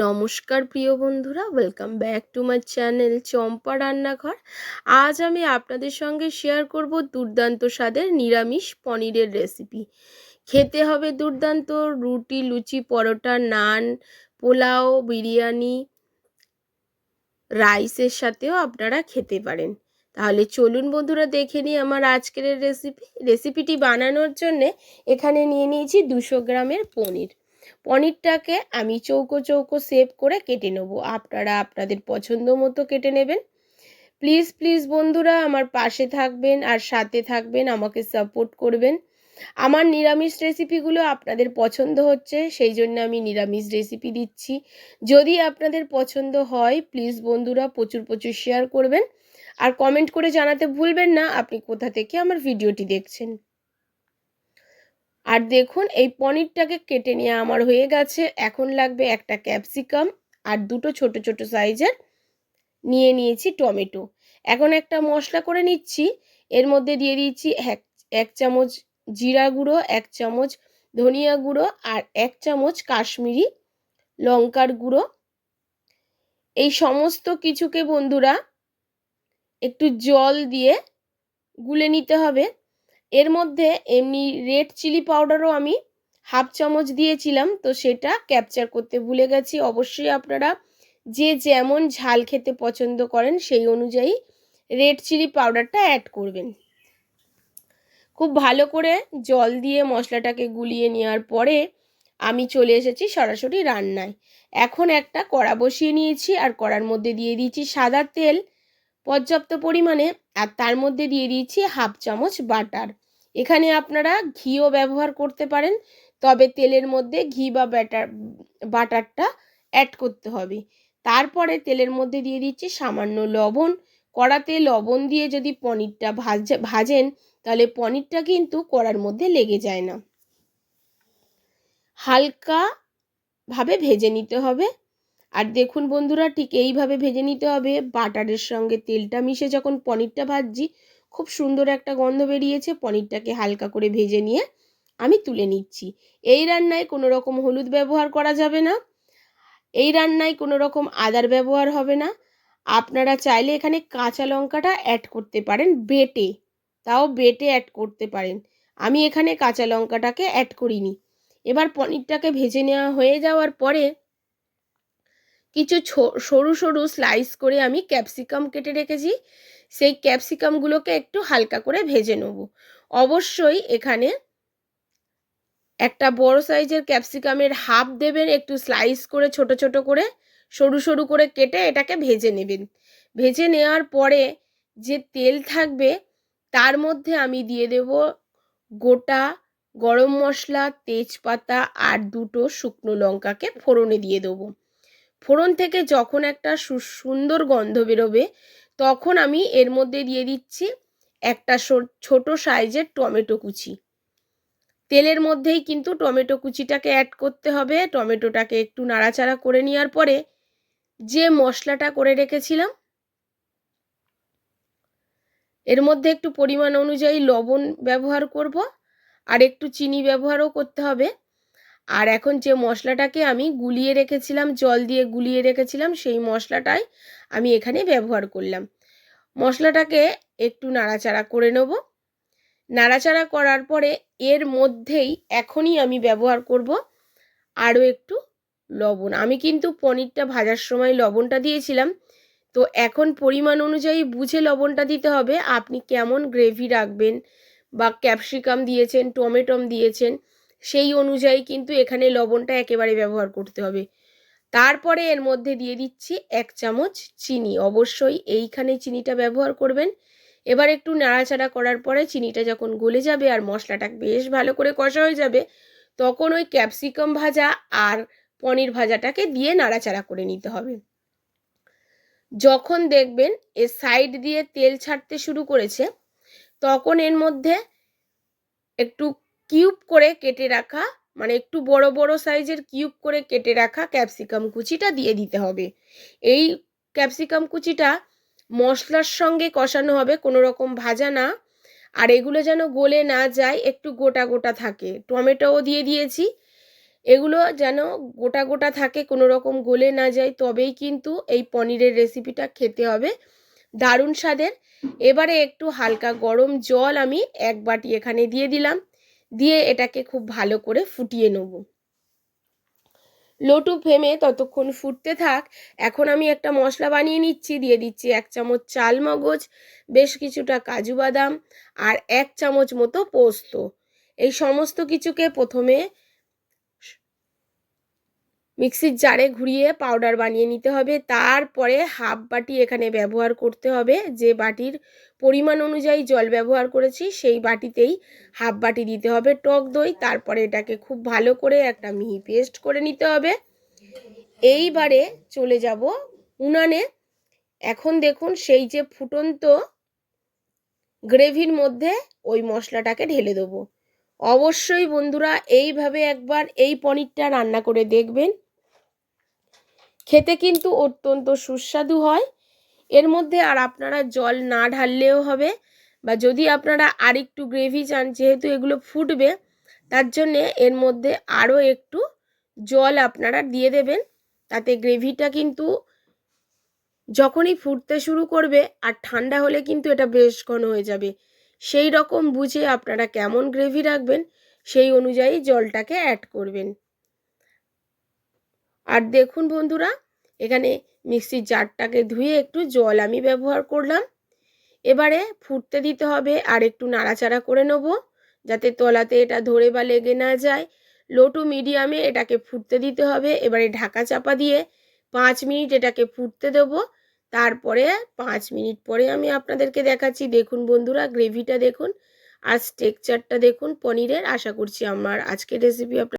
নমস্কার প্রিয় বন্ধুরা welcome back to my channel Champa রান্নাঘর। আজ আমি আপনাদের সঙ্গে শেয়ার করব দুর্দান্ত স্বাদের নিরামিষ পনিরের রেসিপি খেতে হবে দুর্দান্ত রুটি, লুচি, পরোটা, নান, পোলাও, বিরিয়ানি রাইসের সাথেও আপনারা খেতে পারেন। তাহলে চলুন বন্ধুরা দেখে নিই আমার আজকের রেসিপি রেসিপিটি বানানোর জন্যে এখানে নিয়ে নিয়েছি দুশো গ্রামের পনির। পনিরটাকে আমি চৌকো চৌকো সেভ করে কেটে নেব। আপনারা আপনাদের পছন্দ মতো কেটে নেবেন। প্লিজ প্লিজ বন্ধুরা, আমার পাশে থাকবেন আর সাথে থাকবেন, আমাকে সাপোর্ট করবেন। আমার নিরামিষ রেসিপিগুলো আপনাদের পছন্দ হচ্ছে, সেই জন্য আমি নিরামিষ রেসিপি দিচ্ছি। যদি আপনাদের পছন্দ হয়, প্লিজ বন্ধুরা, প্রচুর প্রচুর শেয়ার করবেন। আর কমেন্ট করে জানাতে ভুলবেন না, আপনি কোথা থেকে আমার ভিডিওটি দেখছেন। আর দেখুন, এই পনিরটাকে কেটে নিয়ে আমার হয়ে গেছে। এখন লাগবে একটা ক্যাপসিকাম আর দুটো ছোট ছোট সাইজের নিয়ে নিয়েছি টমেটো। এখন একটা মশলা করে নিচ্ছি। এর মধ্যে দিয়ে দিয়েছি এক এক চামচ জিরা গুঁড়ো, এক চামচ ধনিয়া গুঁড়ো আর এক চামচ কাশ্মীরি লঙ্কার গুঁড়ো। এই সমস্ত কিছুকে বন্ধুরা একটু জল দিয়ে গুলে নিতে হবে। এর মধ্যে এমনি রেড চিলি পাউডারও আমি হাফ চামচ দিয়েছিলাম, তো সেটা ক্যাপচার করতে ভুলে গেছি। অবশ্যই আপনারা যে যেমন ঝাল খেতে পছন্দ করেন, সেই অনুযায়ী রেড চিলি পাউডারটা অ্যাড করবেন। খুব ভালো করে জল দিয়ে মশলাটাকে গুলিয়ে নেওয়ার পরে আমি চলে এসেছি সরাসরি রান্নায়। এখন একটা কড়া বসিয়ে নিয়েছি আর কড়ার মধ্যে দিয়ে দিয়েছি সাদা তেল, পর্যাপ্ত পরিমাণে, আর তার মধ্যে দিয়ে দিয়েছি হাফ চামচ বাটার এখানে আপনারা ঘিও ব্যবহার করতে পারেন, তবে তেলের মধ্যে ঘি বা ব্যাটার, বাটারটা অ্যাড করতে হবে। তারপরে তেলের মধ্যে দিয়ে দিচ্ছি সামান্য লবণ। কড়াতে লবণ দিয়ে যদি পনিরটা ভাজে, ভাজেন, তাহলে পনিরটা কিন্তু কড়ার মধ্যে লেগে যায় না। হালকা ভাবে ভেজে নিতে হবে। আর দেখুন বন্ধুরা, ঠিক এইভাবে ভেজে নিতে হবে। বাটারের সঙ্গে তেলটা মিশে যখন পনিরটা ভাজছি খুব সুন্দর একটা গন্ধ বেরিয়েছে, পনিরটাকে হালকা করে ভেজে নিয়ে আমি তুলে নিচ্ছি। এই রান্নায় কোনো রকম হলুদ ব্যবহার করা যাবে না, এই রান্নায় কোনো রকম আদার ব্যবহার হবে না। আপনারা চাইলে এখানে কাঁচা লঙ্কাটা অ্যাড করতে পারেন, বেটে, তাও বেটে অ্যাড করতে পারেন। আমি এখানে কাঁচা লঙ্কাটাকে অ্যাড করিনি। এবার পনিরটাকে ভেজে নেওয়া হয়ে যাওয়ার পরে কিছু সরু সরু স্লাইস করে আমি ক্যাপসিকাম কেটে রেখেছি। সেই ক্যাপসিকামগুলোকে একটু হালকা করে ভেজে নেব। অবশ্যই এখানে একটা বড় সাইজের ক্যাপসিকামের হাফ দেবেন একটু স্লাইস করে, ছোট ছোট করে, সরু সরু করে কেটে এটাকে ভেজে নেবেন। ভেজে নেওয়ার পরে যে তেল থাকবে তার মধ্যে আমি দিয়ে দেব গোটা গরম মশলা, তেজপাতা আর দুটো শুকনো লঙ্কাকে ফোড়নে দিয়ে দেবো। ফোড়ন থেকে যখন একটা সুন্দর গন্ধ বেরোবে, তখন আমি এর মধ্যে দিয়ে দিচ্ছি একটা ছোট সাইজের টমেটো কুচি। তেলের মধ্যেই কিন্তু টমেটো কুচিটাকে অ্যাড করতে হবে। টমেটোটাকে একটু নাড়াচাড়া করে নেওয়ার পরে যে মশলাটা করে রেখেছিলাম, এর মধ্যে একটু পরিমাণ অনুযায়ী লবণ ব্যবহার করব। আর একটু চিনি ব্যবহারও করতে হবে। আর এখন যে মশলাটাকে আমি গুলিয়ে রেখেছিলাম, জল দিয়ে গুলিয়ে রেখেছিলাম, সেই মশলাটাই আমি এখানে ব্যবহার করলাম। মশলাটাকে একটু নাড়াচাড়া করে নেব। নাড়াচাড়া করার পরে এর মধ্যেই এখনই আমি ব্যবহার করব আরও একটু লবণ। আমি কিন্তু পনিরটা ভাজার সময় লবণটা দিয়েছিলাম। তো এখন পরিমাণ অনুযায়ী বুঝে লবণটা দিতে হবে। আপনি কেমন গ্রেভি রাখবেন বা ক্যাপসিকাম দিয়েছেন, টমেটম দিয়েছেন সেই অনুযায়ী কিন্তু এখানে লবণটা একেবারে ব্যবহার করতে হবে। তারপরে এর মধ্যে দিয়ে দিচ্ছি এক চামচ চিনি। অবশ্যই এইখানে চিনিটা ব্যবহার করবেন। এবার একটু নাড়াচাড়া করার পরে চিনিটা যখন গলে যাবে আর মশলাটা বেশ ভালো করে কষা হয়ে যাবে, তখন ওই ক্যাপসিকাম ভাজা আর পনির ভাজাটাকে দিয়ে নাড়াচাড়া করে নিতে হবে। যখন দেখবেন এর সাইড দিয়ে তেল ছাড়তে শুরু করেছে, তখন এর মধ্যে একটু কিউব করে কেটে রাখা মানে একটু বড় বড় সাইজের কিউব করে কেটে রাখা ক্যাপসিকাম কুচিটা দিয়ে দিতে হবে। এই ক্যাপসিকাম কুচিটা মশলার সঙ্গে কষানো হবে, কোনো রকম ভাজা না। আর এগুলো যেন গলে না যায়, একটু গোটা গোটা থাকে। টমেটোও দিয়ে দিয়েছি। এগুলো যেন গোটা গোটা থাকে, কোনো রকম গলে না যায়, তবেই কিন্তু এই পনিরের রেসিপিটা খেতে হবে। দারুণ স্বাদের। এবারে একটু হালকা গরম জল আমি এক বাটি এখানে দিয়ে দিলাম। দিয়ে এটাকে খুব ভালো করে ফুটিয়ে নেব। লোটু ফেমে ততক্ষণ ফুটতে থাক। এখন আমি একটা মশলা বানিয়ে নিচ্ছি, দিয়ে দিচ্ছি এক চামচ চাল মগজ বেশ কিছুটা কাজু বাদাম আর এক চামচ মতো পোস্ত। এই সমস্ত কিছুকে প্রথমে মিক্সির জারে ঘুরিয়ে পাউডার বানিয়ে নিতে হবে। তারপরে হাফ বাটি এখানে ব্যবহার করতে হবে। যে বাটির পরিমাণ অনুযায়ী জল ব্যবহার করেছি, সেই বাটিতেই হাফ বাটি দিতে হবে টক দই। তারপরে এটাকে খুব ভালো করে একটা মিহি পেস্ট করে নিতে হবে। এইবারে চলে যাব উনানে। এখন দেখুন সেই যে ফুটন্ত গ্রেভির মধ্যে ওই মশলাটাকে ঢেলে দেবো। অবশ্যই বন্ধুরা এইভাবে একবার এই পনিরটা রান্না করে দেখবেন। খেতে কিন্তু অত্যন্ত সুস্বাদু হয়। এর মধ্যে আর আপনারা জল না ঢাললেও হবে বা যদি আপনারা আর একটু গ্রেভি চান, যেহেতু এগুলো ফুটবে, তার জন্যে এর মধ্যে আরও একটু জল আপনারা দিয়ে দেবেন। তাতে গ্রেভিটা কিন্তু যখনই ফুটতে শুরু করবে আর ঠান্ডা হলে কিন্তু এটা বেশ ঘন হয়ে যাবে। সেই রকম বুঝে আপনারা কেমন গ্রেভি রাখবেন, সেই অনুযায়ী জলটাকে অ্যাড করবেন। আর দেখুন বন্ধুরা, এখানে মিক্সির জারটাকে ধুয়ে একটু জল আমি ব্যবহার করলাম। এবারে ফুটতে দিতে হবে আর একটু নাড়াচাড়া করে নেব যাতে তলাতে এটা ধরে বা লেগে না যায়। লো টু মিডিয়ামে এটাকে ফুটতে দিতে হবে। এবারে ঢাকা চাপা দিয়ে পাঁচ মিনিট এটাকে ফুটতে দেবো। তারপরে পাঁচ মিনিট পরে আমি আপনাদেরকে দেখাচ্ছি, দেখুন বন্ধুরা, গ্রেভিটা দেখুন আর স্টেকচারটা দেখুন পনিরের। আশা করছি আমার আজকের রেসিপি আপনার